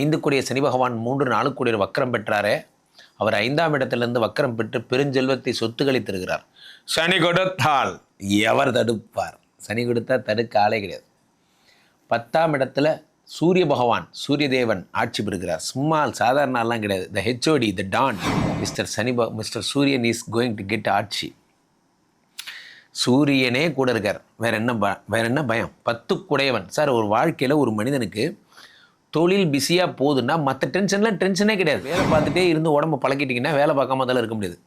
ஐந்து கூடிய சனி பகவான் மூன்று நாலு கூடிய வக்கரம் பெற்றாரே. அவர் ஐந்தாம் இடத்திலிருந்து வக்கரம் பெற்று பெருஞ்செல்வத்தை சொத்துக்களை தருகிறார் சனி கொடுத்தால் எவர் தடுப்பார்? சனி கொடுத்தா தடுக்க ஆளே கிடையாது. பத்தாம் இடத்துல சூரிய பகவான் சூரிய தேவன் ஆட்சி பெறுகிறார். சும்மா சாதாரண ஆள்லாம் கிடையாது. The HOD the don mister Shani mister Suriyan is going to get ஆட்சி. சூரியனே கூட இருக்கார். வேற என்ன ப வேற என்ன பயம்? பத்து குடையவன். சார் ஒரு வாழ்க்கையில் ஒரு மனிதனுக்கு தொழில் பிஸியாக போகுதுன்னா மற்ற டென்ஷன்லாம் டென்ஷனே கிடையாது. வேலை பார்த்துட்டே இருந்து உடம்பு பழக்கிட்டிங்கன்னா வேலை பார்க்காம அதெல்லாம் இருக்க முடியாது.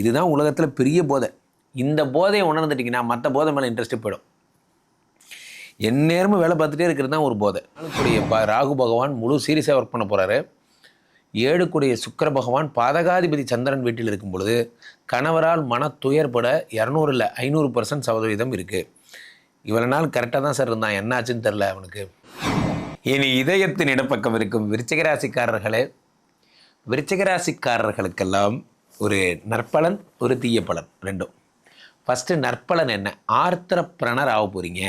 இதுதான் உலகத்தில் பெரிய போதை. இந்த போதையை உணர்ந்துட்டிங்கன்னா மற்ற போதை மேலே இன்ட்ரெஸ்ட்டு போயிடும். எந்நேரமும் வேலை பார்த்துட்டே இருக்கிறது தான் ஒரு போதை. நாளுக்குடைய ப ராகு பகவான் முழு சீரியஸாக ஒர்க் பண்ண போகிறாரு ஏழுக்குடைய சுக்கர பகவான் பாதகாதிபதி சந்திரன் வீட்டில் இருக்கும் பொழுது கணவரால் மன துயர்பட இரநூறு இல்லை ஐநூறு பர்சன்ட் சதவீதம் இருக்குது இவ்வளோ நாள் கரெக்டாக தான் சார் இருந்தான். என்னாச்சுன்னு தெரில அவனுக்கு. இனி இதயத்தின் இடப்பக்கம் இருக்கும் விருச்சிக ராசிக்காரர்களே ஒரு நற்பலன் ஒரு தீய பலன் ரெண்டும். ஃபஸ்ட்டு நற்பலன் என்ன? ஆர்த்திர பிரணர் ஆக போகிறீங்க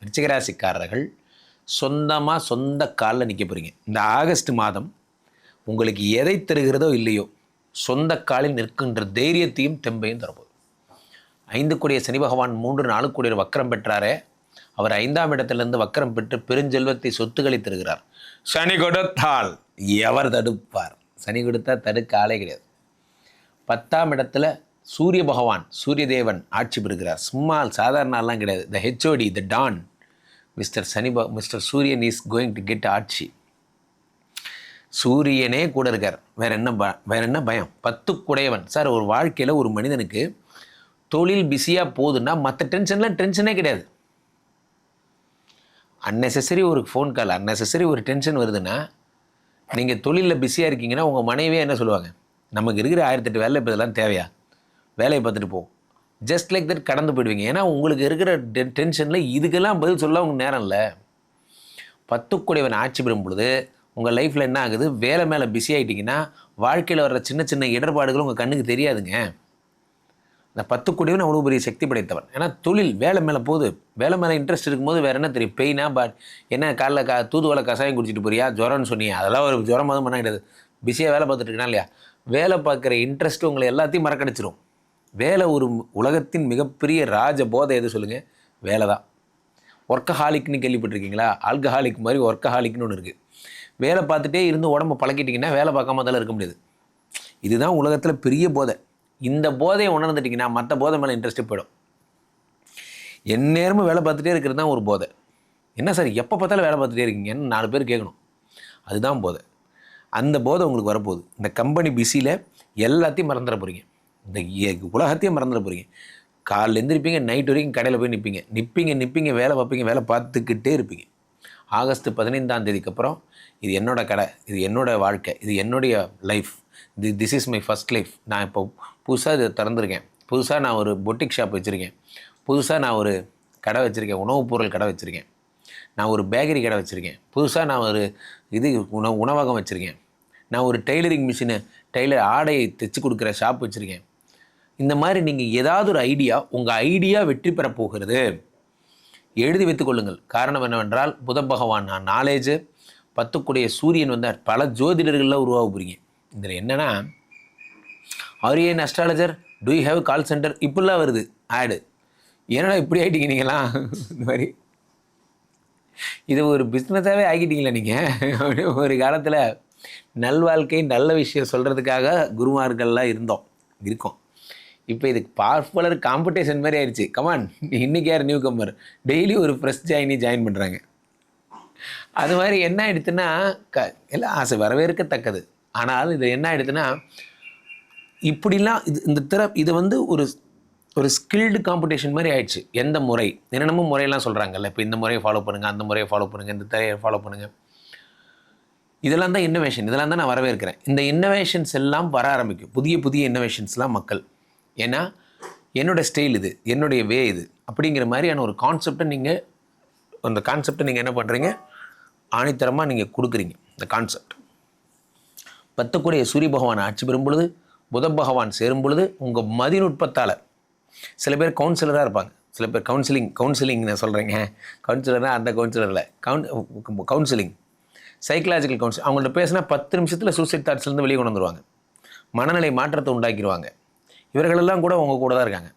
விருச்சிகராசிக்காரர்கள் சொந்தமாக சொந்த காலில் நிற்க போகிறீங்க இந்த ஆகஸ்ட் மாதம் உங்களுக்கு எதை தருகிறதோ இல்லையோ சொந்த காலில் நிற்கின்ற தைரியத்தையும் தெம்பையும் தரப்போகுது. ஐந்து கூடிய சனி பகவான் மூன்று நாலு கூடிய வக்கரம் பெற்றாரே. அவர் ஐந்தாம் இடத்திலிருந்து வக்கரம் பெற்று பெருஞ்செல்வத்தை சொத்துக்களை தருகிறார் சனி கொடுத்தால் எவர் தடுப்பார்? சனி கொடுத்தா தடுக்க ஆளே கிடையாது. பத்தாம் இடத்துல சூரிய பகவான் சூரிய தேவன் ஆட்சி பெறுகிறார். சும்மா சாதாரண ஆள்லாம் கிடையாது. The HOD the don mister Shani mister Suriyan is going to get ஆட்சி. சூரியனே கூட இருக்கார். வேற என்ன ப வேற என்ன பயம்? பத்து குடையவன். சார் ஒரு வாழ்க்கையில் ஒரு மனிதனுக்கு தொழில் பிஸியாக போகுதுன்னா மற்ற டென்ஷன்லாம் டென்ஷனே கிடையாது. அன்னெசரி ஒரு ஃபோன் கால் அன்னெசரி ஒரு டென்ஷன் வருதுன்னா நீங்கள் தொழிலில் பிஸியாக இருக்கீங்கன்னா உங்கள் மனைவியே என்ன சொல்லுவாங்க? நமக்கு இருக்கிற ஆயிரத்தெட்டு வேலை இப்போ இதெல்லாம் தேவையா? வேலையை பார்த்துட்டு போ. ஜஸ்ட் லைக் தட் கடந்து போயிடுவீங்க. ஏன்னா உங்களுக்கு இருக்கிற டெ டென்ஷனில் இதுக்கெல்லாம் பதில் சொல்ல உங்கள் நேரம் இல்லை. பத்துக்குடையவன் ஆட்சி பெறும் பொழுது உங்கள் லைஃப்பில் என்ன ஆகுது? வேலை மேலே பிஸி ஆகிட்டிங்கன்னா வாழ்க்கையில் வர்ற சின்ன சின்ன இடர்பாடுகள் உங்கள் கண்ணுக்கு தெரியாதுங்க. இந்த பத்து பத்துக்குடியவன் அவ்வளோ பெரிய சக்தி படைத்தவன். ஏன்னா தொழில் வேலை மேலே போகுது. வேலை மேலே இன்ட்ரெஸ்ட் இருக்கும்போது வேறு என்ன தெரியும்? பெயினா பட் என்ன காலைல கா தூதுவளை கஷாயம் குடிச்சிட்டு போறியா? ஜுரம்னு சொன்னியா. அதெல்லாம் ஒரு ஜுரம் மதம் பண்ண கிடையாது. பிஸியாக வேலை பார்த்துட்டு இருக்கா இல்லையா? வேலை பார்க்குற இன்ட்ரெஸ்ட் உங்களை எல்லாத்தையும் மறக்கடிச்சிரும். வேலை ஒரு உலகத்தின் மிகப்பெரிய ராஜ போதை எது சொல்லுங்கள் வேலை தான். ஒர்க்கஹாலிக்னு கேள்விப்பட்டிருக்கீங்களா? ஆல்கஹாலிக் மாதிரி ஒர்க்கஹாலிக்னு ஒன்று இருக்குது வேலை பார்த்துட்டே இருந்து உடம்ப பழக்கிட்டிங்கன்னா வேலை பார்க்காம தான் இருக்க முடியாது. இதுதான் உலகத்தில் பெரிய போதை. இந்த போதையை உணர்ந்துட்டிங்கன்னா மற்ற போதை மேலே இன்ட்ரெஸ்ட்டு போயிடும். எந்நேரமும் வேலை பார்த்துட்டே இருக்கிறது தான் ஒரு போதை. என்ன சார் எப்போ பார்த்தாலும் வேலை பார்த்துட்டே இருக்கீங்கன்னு நாலு பேர் கேட்கணும். அதுதான் போதை. அந்த போதை உங்களுக்கு வரப்போகுது. இந்த கம்பெனி பிஸியில் எல்லாத்தையும் மறந்துட போகிறீங்க இந்த உலகத்தையும் மறந்துட போகிறீங்க காலில் எழுந்திருப்பீங்க நைட் வரைக்கும் கடையில் போய் நிற்பீங்க நிற்பீங்க நிற்பீங்க வேலை பார்ப்பீங்க வேலை பார்த்துக்கிட்டே இருப்பீங்க. ஆகஸ்ட் பதினைந்தாம் தேதிக்கு அப்புறம் இது என்னோடய கடை இது என்னோடய வாழ்க்கை இது என்னுடைய life the this is my first life நான் இப்போ புதுசாக இதை திறந்துருக்கேன். புதுசாக நான் ஒரு பொட்டிக் ஷாப் வச்சுருக்கேன். புதுசாக நான் ஒரு கடை வச்சுருக்கேன். உணவுப் பொருள் கடை வச்சுருக்கேன். நான் ஒரு பேக்கரி கடை வச்சுருக்கேன். புதுசாக நான் ஒரு இது உணவு உணவகம் வச்சுருக்கேன். நான் ஒரு டெய்லரிங் மிஷினு டெய்லர் ஆடையை தைச்சி கொடுக்குற ஷாப் வச்சுருக்கேன். இந்த மாதிரி நீங்கள் ஏதாவது ஒரு ஐடியா உங்கள் ஐடியா வெற்றி பெறப் போகிறது. எழுதி வைத்துக் கொள்ளுங்கள். காரணம் என்னவென்றால் புத பகவான் நான் நாலேஜு பத்துக்குடைய சூரியன் வந்து பல ஜோதிடர்களில் உருவாக போகிறீங்க இதில் என்னென்னா Aryan astrologer to have call center இப்படிலாம் வருது ஆடு என்னடா இப்படி ஆகிட்டீங்க நீங்களாம் இந்த மாதிரி. இது ஒரு பிஸ்னஸாகவே ஆகிட்டீங்களா நீங்கள் ஒரு காலத்தில் நல்வாழ்க்கை நல்ல விஷயம் சொல்கிறதுக்காக குருமார்கள்லாம் இருந்தோம் இருக்கோம். இப்போ இதுக்கு பார்ப்பலர் காம்படிஷன் மாதிரி ஆயிடுச்சு. கமான் இன்னைக்கு யார் நியூ கம்மர் டெய்லி ஒரு ஃப்ரெஷ் ஜாயினி ஜாயின் பண்ணுறாங்க அது மாதிரி என்ன ஆயிடுச்சுன்னா க எல்லாம் ஆசை வரவேற்கத்தக்கது. ஆனால் இது என்ன ஆகிடுதுன்னா இப்படிலாம் இது இந்த திற இது வந்து ஒரு ஒரு ஸ்கில்டு காம்படிஷன் மாதிரி ஆயிடுச்சு. எந்த முறை? என்னென்னமோ முறையெல்லாம் சொல்கிறாங்கல்ல இப்போ இந்த முறையை ஃபாலோ பண்ணுங்கள் அந்த முறையை ஃபாலோ பண்ணுங்கள் இந்த திரையை ஃபாலோ பண்ணுங்கள் இதெல்லாம் தான் இன்னோவேஷன் இதெல்லாம் தான் நான் வரவேற்கிறேன். இந்த இன்னோவேஷன்ஸ் எல்லாம் வர ஆரம்பிக்கும். புதிய புதிய இன்னோவேஷன்ஸ்லாம் மக்கள். ஏன்னா என்னோடய ஸ்டைல் இது என்னுடைய வே இது அப்படிங்கிற மாதிரியான ஒரு கான்செப்டை நீங்கள் அந்த கான்செப்டை நீங்கள் என்ன பண்ணுறீங்க ஆணித்தரமாக நீங்கள் கொடுக்குறீங்க இந்த கான்செப்ட் பத்துக்குடைய சூரிய பகவான் ஆட்சி பெறும் பொழுது புத பகவான் சேரும் பொழுது உங்கள் மதிநுட்பத்தால் சில பேர் கவுன்சிலராக இருப்பாங்க. சில பேர் கவுன்சிலிங் கவுன்சிலிங் நான் சொல்கிறேங்க கவுன்சிலர்னால் அந்த கவுன்சிலரில் கவுன் கவுன்சிலிங் சைக்கலாஜிக்கல் கவுன்சில் அவங்கள்ட்ட பேசினா பத்து நிமிஷத்தில் சூசைட் தாட்ஸ்லேருந்து வெளியே கொண்டு வந்துருவாங்க. மனநிலை மாற்றத்தை உண்டாக்கிடுவாங்க இவர்களெல்லாம் கூட உங்கள் கூட தான் இருக்காங்க.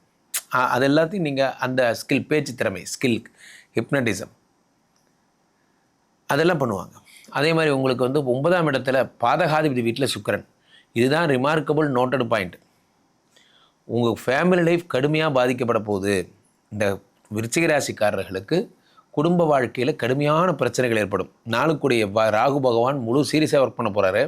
அது எல்லாத்தையும் நீங்கள் அந்த ஸ்கில் பேச்சு திறமை ஸ்கில் ஹிப்னட்டிசம் அதெல்லாம் பண்ணுவாங்க. அதே மாதிரி உங்களுக்கு வந்து ஒன்பதாம் இடத்துல பாதகாதிபதி வீட்டில் சுக்கரன். இதுதான் ரிமார்க்கபுள் நோட்டட் பாயிண்ட் உங்கள் ஃபேமிலி லைஃப் கடுமையாக பாதிக்கப்பட போகுது. இந்த விருச்சிக ராசிக்காரர்களுக்கு குடும்ப வாழ்க்கையில் கடுமையான பிரச்சனைகள் ஏற்படும். நாளுக்குடைய வ- ராகு பகவான் முழு சீரியஸாக ஒர்க் பண்ண போகிறாரு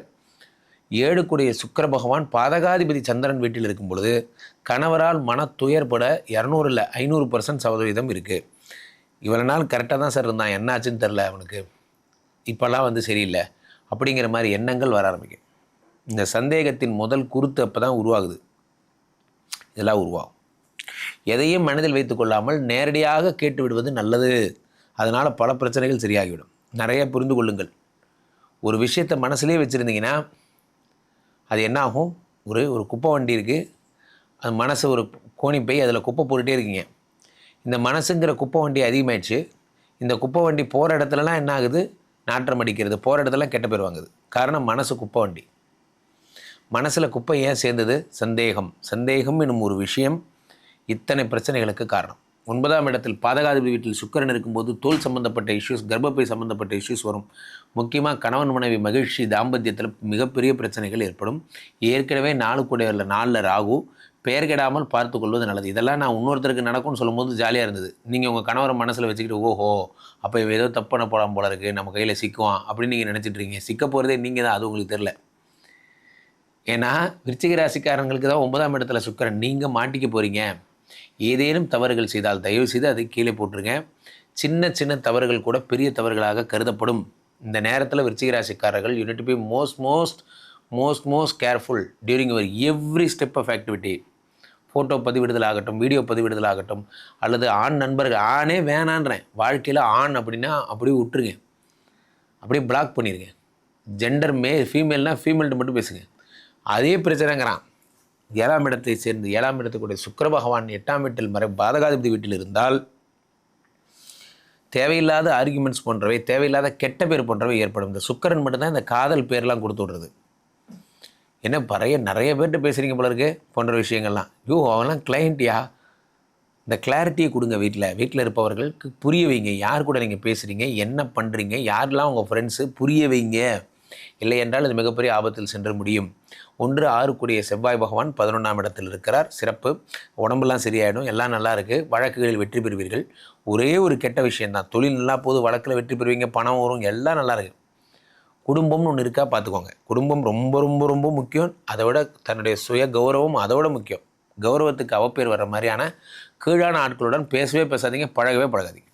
ஏழுக்குடைய சுக்கர பகவான் பாதகாதிபதி சந்திரன் வீட்டில் இருக்கும் பொழுது கணவரால் மன துயர்பட இரநூறு இல்லை ஐநூறு பர்சன்ட் சதவீதம் இருக்குது இவ்வளோ நாள் கரெக்டாக தான் சார் இருந்தான். என்னாச்சுன்னு தெரில அவனுக்கு. இப்போல்லாம் வந்து சரியில்லை அப்படிங்கிற மாதிரி எண்ணங்கள் வர ஆரம்பிக்கும் இந்த சந்தேகத்தின் முதல் குருத்து அப்போ தான் உருவாகுது. இதெல்லாம் உருவாகும். எதையும் மனதில் வைத்துக்கொள்ளாமல் நேரடியாக கேட்டு விடுவது நல்லது. அதனால் பல பிரச்சனைகள் சரியாகிவிடும். நிறைய புரிந்து கொள்ளுங்கள். ஒரு விஷயத்தை மனசுலேயே வச்சுருந்தீங்கன்னா அது என்ன ஆகும் ஒரு ஒரு குப்பை வண்டி இருக்குது அது மனசு ஒரு கோணி போய் அதில் குப்பை போட்டுகிட்டே இருக்கீங்க. இந்த மனசுங்கிற குப்பை வண்டி அதிகமாயிடுச்சு. இந்த குப்பை வண்டி போகிற இடத்துலலாம் என்ன ஆகுது நாற்றம் அடிக்கிறது போகிற இடத்துலலாம் கெட்ட பேர் வாங்குது. காரணம் மனசு குப்பை வண்டி. மனசில் குப்பை ஏன் சேர்ந்தது? சந்தேகம். சந்தேகம் என்னும் ஒரு விஷயம் இத்தனை பிரச்சனைகளுக்கு காரணம். ஒன்பதாம் இடத்தில் பாதகாதிபதி வீட்டில் சுக்கிரன் இருக்கும்போது தோல் சம்பந்தப்பட்ட இஷ்யூஸ் கர்ப்பப்பை சம்பந்தப்பட்ட இஷ்யூஸ் வரும். முக்கியமாக கணவன் மனைவி மகிழ்ச்சி தாம்பத்தியத்தில் மிகப்பெரிய பிரச்சனைகள் ஏற்படும். ஏற்கனவே நாலு கூடையில் நாலில் ராகு பெயர் கெடாமல் பார்த்து கொள்வது நல்லது. இதெல்லாம் நான் இன்னொருத்தருக்கு நடக்கும்னு சொல்லும்போது ஜாலியாக இருந்தது. நீங்கள் உங்கள் கணவரை மனசில் வச்சுக்கிட்டு ஓஹோ அப்போ ஏதோ தப்பான போடாமல் போல இருக்குது நம்ம கையில் சிக்குவான் அப்படின்னு நீங்கள் நினச்சிட்டு இருக்கீங்க. சிக்க போகிறதே நீங்கள் தான் அது உங்களுக்கு தெரில ஏன்னா விருச்சிக ராசிக்காரங்களுக்கு தான் ஒன்பதாம் இடத்துல சுக்கரன். நீங்கள் மாட்டிக்க போகிறீங்க ஏதேனும் தவறுகள் செய்தால் தயவு செய்து அதை கீழே போட்டுருங்க. சின்ன சின்ன தவறுகள் கூட பெரிய தவறுகளாக கருதப்படும். இந்த நேரத்தில் விருச்சிக ராசிக்காரர்கள் you need be most most most most careful during your every step of activity photo பதிவிடுதல் ஆகட்டும் வீடியோ பதிவிடுதல் ஆகட்டும் அல்லது ஆண் நண்பர்கள் ஆணே வேணான்றேன். வாழ்க்கையில் ஆண் அப்படின்னா அப்படியே விட்டுருங்க. அப்படியே பிளாக் பண்ணிடுங்க ஜெண்டர் மே ஃபீமேல்னால் ஃபீமேல்ட்டு மட்டும் பேசுங்க. அதே பிரச்சனைங்கிறான். ஏழாம் இடத்தை சேர்ந்து ஏழாம் இடத்துக்குடைய சுக்கர பகவான் எட்டாம் வீட்டில் மறை பாதகாதிபதி வீட்டில் இருந்தால் தேவையில்லாத ஆர்குமெண்ட்ஸ் போன்றவை தேவையில்லாத கெட்ட பேர் போன்றவை ஏற்படும். இந்த சுக்கரன் மட்டும்தான் இந்த காதல் பேர்லாம் கொடுத்து விடுறது. என்ன பறைய நிறைய பேர்கிட்ட பேசுகிறீங்க போல இருக்கு போன்ற விஷயங்கள்லாம். ஐயோ அவங்களாம் கிளைண்ட்டியா இந்த கிளாரிட்டியை கொடுங்க வீட்டில் வீட்டில் இருப்பவர்களுக்கு புரிய வைங்க. யார் கூட நீங்கள் பேசுகிறீங்க என்ன பண்ணுறீங்க யாரெல்லாம் உங்கள் ஃப்ரெண்ட்ஸு புரிய வைங்க? இல்லை என்றால் இது மிகப்பெரிய ஆபத்தில் சென்று முடியும். ஒன்று ஆறுக்குடிய செவ்வாய் பகவான் பதினொன்றாம் இடத்தில் இருக்கிறார். சிறப்பு. உடம்பெல்லாம் சரியாயிடும். எல்லாம் நல்லா இருக்குது வழக்குகளில் வெற்றி பெறுவீர்கள். ஒரே ஒரு கெட்ட விஷயம்தான். தொழில் நல்லா போது வழக்கில் வெற்றி பெறுவீங்க. பணம் வரும் எல்லாம் நல்லா இருக்குது குடும்பம்னு ஒன்று இருக்கா பார்த்துக்கோங்க குடும்பம் ரொம்ப ரொம்ப ரொம்ப முக்கியம். அதை விட தன்னுடைய சுய கௌரவம் விட முக்கியம். கௌரவத்துக்கு அவப்பேர் வர்ற மாதிரியான கீழான ஆட்களுடன் பேசவே பேசாதீங்க பழகவே பழகாதீங்க.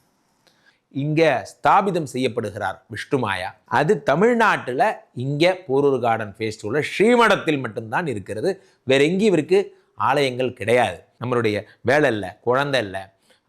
இங்கே ஸ்தாபிதம் செய்யப்படுகிறார் விஷ்ணுமாயா அது தமிழ்நாட்டில் இங்கே போரூர் கார்டன் ஃபேஸ்டிவலில் ஸ்ரீமடத்தில் மட்டும்தான் இருக்கிறது. வேற எங்கேயும் இவருக்கு ஆலயங்கள் கிடையாது. நம்மளுடைய வேலை இல்லை குழந்தை இல்லை